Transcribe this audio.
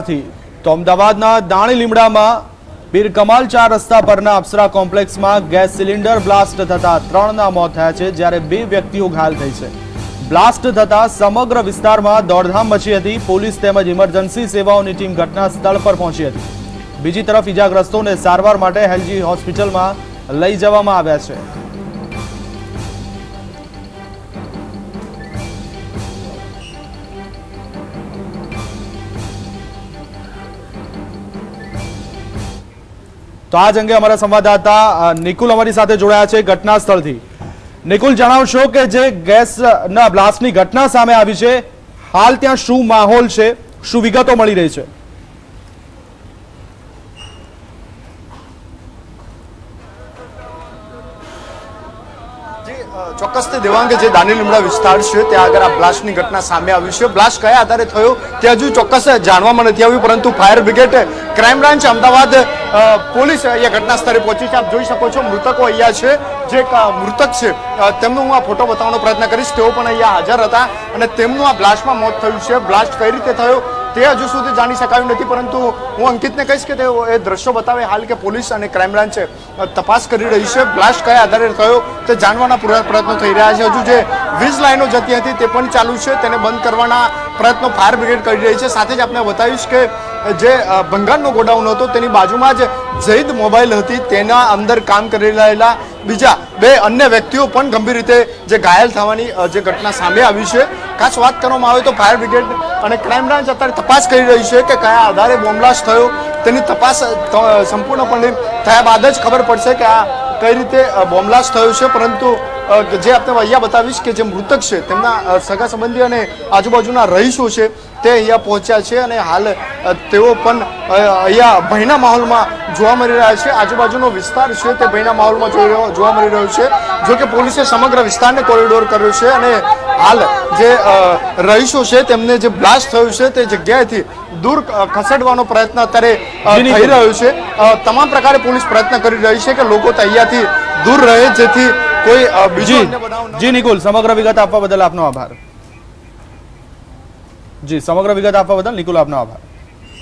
તો અમદાવાદના દાણી લીમડામાં પીર કમાલ ચાર રસ્તા પરના અપ્સરા કોમ્પ્લેક્સમાં ગેસ સિલિન્ડર બ્લાસ્ટ થતા ત્રણના મોત થયા છે, જ્યારે બે વ્યક્તિઓ ઘાયલ થઈ છે. બ્લાસ્ટ થતા સમગ્ર વિસ્તારમાં દોડધામ મચી હતી. પોલીસ તેમજ ઇમરજન્સી સેવાઓની ટીમ ઘટના સ્થળ પર પહોંચી હતી. બીજી તરફ ઇજાગ્રસ્તોને સારવાર માટે હેલજી હોસ્પિટલમાં લઈ જવામાં આવ્યા છે. તો આજ અંગે અમારા સંવાદદાતા નિકુલ અમારી સાથે જોડાયા છે ઘટના સ્થળથી નિકુલ, જણાવશો કે જે ગેસના બ્લાસ્ટની ઘટના સામે આવી છે, હાલ ત્યાં શું માહોલ છે, શું વિગતો મળી રહી છે? ચોક્કસથી દેવાંગ જે દાની લીમડા વિસ્તાર છે, ત્યાં આગળ આ બ્લાસ્ટની ઘટના સામે આવી છે. બ્લાસ્ટ કયા આધારે થયો? તે હજુ ચોક્કસ જાણવામાં નથી આવ્યું, પરંતુ fire brigade crime branch Ahmedabad police અહીંયા ઘટના સ્થળે પહોંચી છે. આપ જોઈ શકો છો, મૃતકો અહીંયા છે, જે મૃતક છે. તેમનો હું આ ફોટો બતાવવાનો પ્રયત્ન કરીશ. તેઓ પણ અહીંયા હાજર હતા અને તેમનું આ બ્લાસ્ટમાં મોત થયું છે. બ્લાસ્ટ કઈ રીતે થયો? તે હજુ સુધી જાણી શકાયું નથી, પરંતુ હું અંકિતને કહીશ કે તે એ દ્રશ્યો બતાવે હાલ કે પોલીસ અને ક્રાઇમ બ્રાન્ચ તપાસ કરી રહી છે. બ્લાસ્ટ કયા આધારે થયો તે જાણવાના પૂરા પ્રયત્નો થઈ રહ્યા છે. હજુ જે વીજ લાઈનો જતી હતી તે પણ ચાલુ છે. તેને બંધ કરવાના પ્રયત્નો ફાયર બ્રિગેડ કરી રહી છે. સાથે જ આપણે બતાવીશ કે જે ભંગારનો ગોડાઉન હતો તેની બાજુમાં જ જૈદ મોબાઈલ હતી. તેના અંદર કામ કરી રહેલા બીજા બે અન્ય વ્યક્તિઓ પણ ગંભીર રીતે જે ઘાયલ થવાની જે ઘટના સામે આવી છે. ખાસ વાત કરવામાં આવે તો ફાયર બ્રિગેડ અને ક્રાઇમ બ્રાન્ચ અત્યારે તપાસ કરી રહી છે કે કયા આધારે બોમ્બલાસ્ટ થયો, તેની તપાસ સંપૂર્ણપણે થયા બાદ જ ખબર પડશે કે આ કઈ રીતે બોમ્બલાસ્ટ થયો છે. પરંતુ જે આપણે અહીંયા બતાવીશ કે જે મૃતક છે, તેમના સગા સંબંધી અને આજુબાજુના રહીશો છે, તે અહીંયા પહોંચ્યા છે અને હાલ તેઓ પણ અહીંયા ભયના માહોલમાં જોવા મળી રહ્યા છે. આજુબાજુનો વિસ્તાર છે તે ભયના માહોલમાં જોઈ રહ્યો, જોવા મળી રહ્યો છે જો કે પોલીસે સમગ્ર વિસ્તારને કોરિડોર કર્યો છે અને હાલ જે રહીશો છે તેમને જે બ્લાસ્ટ થયું છે તે જગ્યાએથી દૂર ખસેડવાનો પ્રયત્ન અત્યારે. થઈ રહ્યો છે. તમામ પ્રકારે પોલીસ પ્રયત્ન કરી રહી છે કે લોકો અહીંયાથી દૂર રહે જેથી કોઈ બીજી જી નિકુલ સમગ્ર વિગત આપવા બદલ આપનો આભાર. જી સમગ્ર વિગત આપવા બદલ નિકુલ આપનો આભાર.